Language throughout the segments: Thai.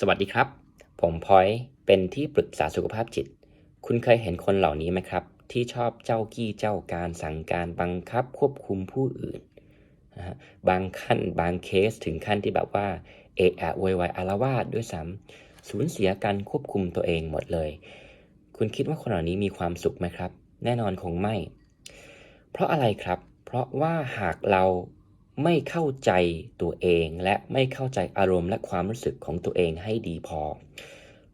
สวัสดีครับ ผมพอยเป็นที่ปรึกษาสุขภาพจิต คุณเคยเห็นคนเหล่านี้ไหมครับ ที่ชอบเจ้ากี้เจ้าการสั่งการบังคับควบคุมผู้อื่นนะฮะบางขั้นบางเคสถึงขั้นที่แบบว่าเอะอะโวยวายอารวาสด้วยซ้ำสูญเสียการควบคุมตัวเองหมดเลย คุณคิดว่าคนเหล่านี้มีความสุขไหมครับ แน่นอนคงไม่ เพราะอะไรครับ เพราะว่าหากเรา ไม่เข้าใจตัวเองและไม่เข้าใจอารมณ์และความรู้สึกของตัวเองให้ดีพอ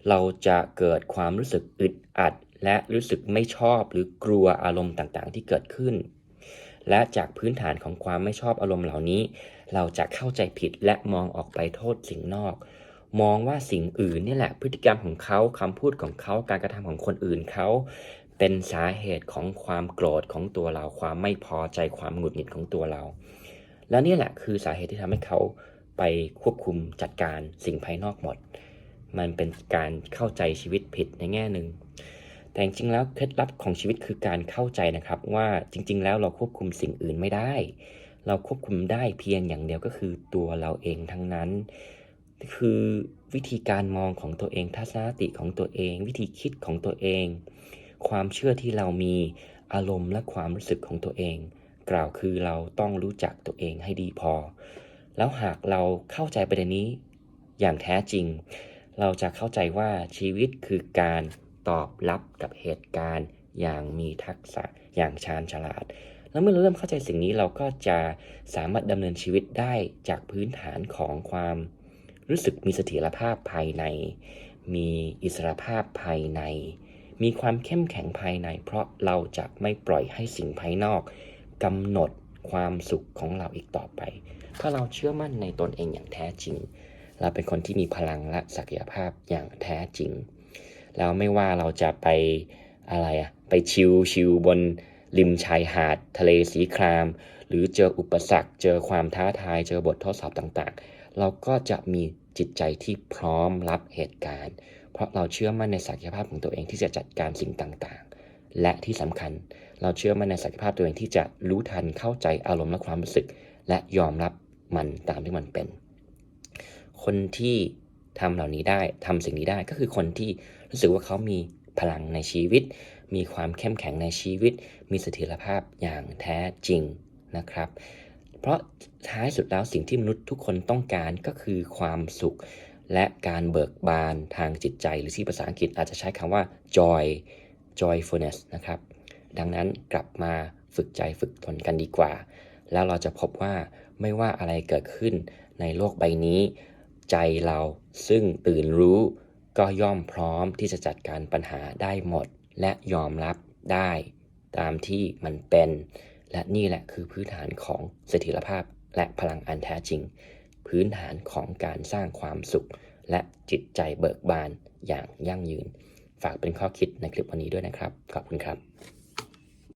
เราจะเกิดความรู้สึกอึดอัด และรู้สึกไม่ชอบหรือกลัวอารมณ์ต่างๆ ที่เกิดขึ้น และจากพื้นฐานของความไม่ชอบอารมณ์เหล่านี้ เราจะเข้าใจผิดและมองออกไปโทษสิ่งนอก มองว่าสิ่งอื่นนี่แหละ พฤติกรรมของเขาคำพูดของเขาการกระทำของคนอื่นเขาเป็นสาเหตุของความโกรธของตัวเรา ความไม่พอใจความหงุดหงิดของตัวเรา และนี่แหละคือสาเหตุที่ทำให้เขาไปควบคุมจัดการสิ่งภายนอกหมด มันเป็นการเข้าใจชีวิตผิดในแง่หนึ่ง แต่จริงๆแล้วเคล็ดลับของชีวิตคือการเข้าใจนะครับว่าจริง ๆ แล้วเราควบคุมสิ่งอื่นไม่ได้ เราควบคุมได้เพียงอย่างเดียวก็คือตัวเราเองทั้งนั้น คือวิธีการมองของตัวเองทัศนคติของตัวเอง วิธีคิดของตัวเอง ความเชื่อที่เรามีอารมณ์และความรู้สึกของตัวเอง กล่าวคือเราต้องรู้จักตัวเองให้ดีพอ แล้วหากเราเข้าใจประเด็นนี้อย่างแท้จริง เราจะเข้าใจว่าชีวิตคือการตอบรับกับเหตุการณ์อย่างมีทักษะอย่างชาญฉลาด แล้วเมื่อเราเริ่มเข้าใจสิ่งนี้เราก็จะสามารถดำเนินชีวิตได้จากพื้นฐานของความรู้สึกมีเสถียรภาพภายใน มีอิสรภาพภายใน มีความเข้มแข็งภายใน เพราะเราจะไม่ปล่อยให้สิ่งภายนอก กำหนดความสุขของเราอีกต่อไป ถ้าเราเชื่อมั่นในตนเองอย่างแท้จริง เราเป็นคนที่มีพลังและศักยภาพอย่างแท้จริง แล้วไม่ว่าเราจะไปอะไรอะไปชิลชิลบนริมชายหาด ทะเลสีคราม หรือเจออุปสรรค เจอความท้าทาย เจอบททดสอบต่างๆ เราก็จะมีจิตใจที่พร้อมรับเหตุการณ์ เพราะเราเชื่อมั่นในศักยภาพของตัวเองที่จะจัดการสิ่งต่างๆ และที่สำคัญ เราเชื่อมั่นในศักยภาพตัวเองที่จะรู้ทันเข้าใจอารมณ์และความรู้สึก และยอมรับมันตามที่มันเป็น คนที่ทำเหล่านี้ได้ทำสิ่งนี้ได้ก็คือคนที่รู้สึกว่าเขามีพลังในชีวิต มีความเข้มแข็งในชีวิต มีเสถียรภาพอย่างแท้จริงนะครับ เพราะท้ายสุดแล้วสิ่งที่มนุษย์ทุกคนต้องการก็คือความสุข และการเบิกบานทางจิตใจ หรือที่ภาษาอังกฤษอาจจะใช้คำว่า joy joyfulness นะครับ ดังนั้นกลับมาฝึกใจฝึกตนกันดีกว่า แล้วเราจะพบว่าไม่ว่าอะไรเกิดขึ้นในโลกใบนี้ ใจเราซึ่งตื่นรู้ ก็ย่อมพร้อมที่จะจัดการปัญหาได้หมด และยอมรับได้ตามที่มันเป็น และนี่แหละคือพื้นฐานของเสถียรภาพและพลังอันแท้จริง พื้นฐานของการสร้างความสุข และจิตใจเบิกบานอย่างยั่งยืน ฝากเป็นข้อคิดในคลิปวันนี้ด้วยนะครับ ขอบคุณครับ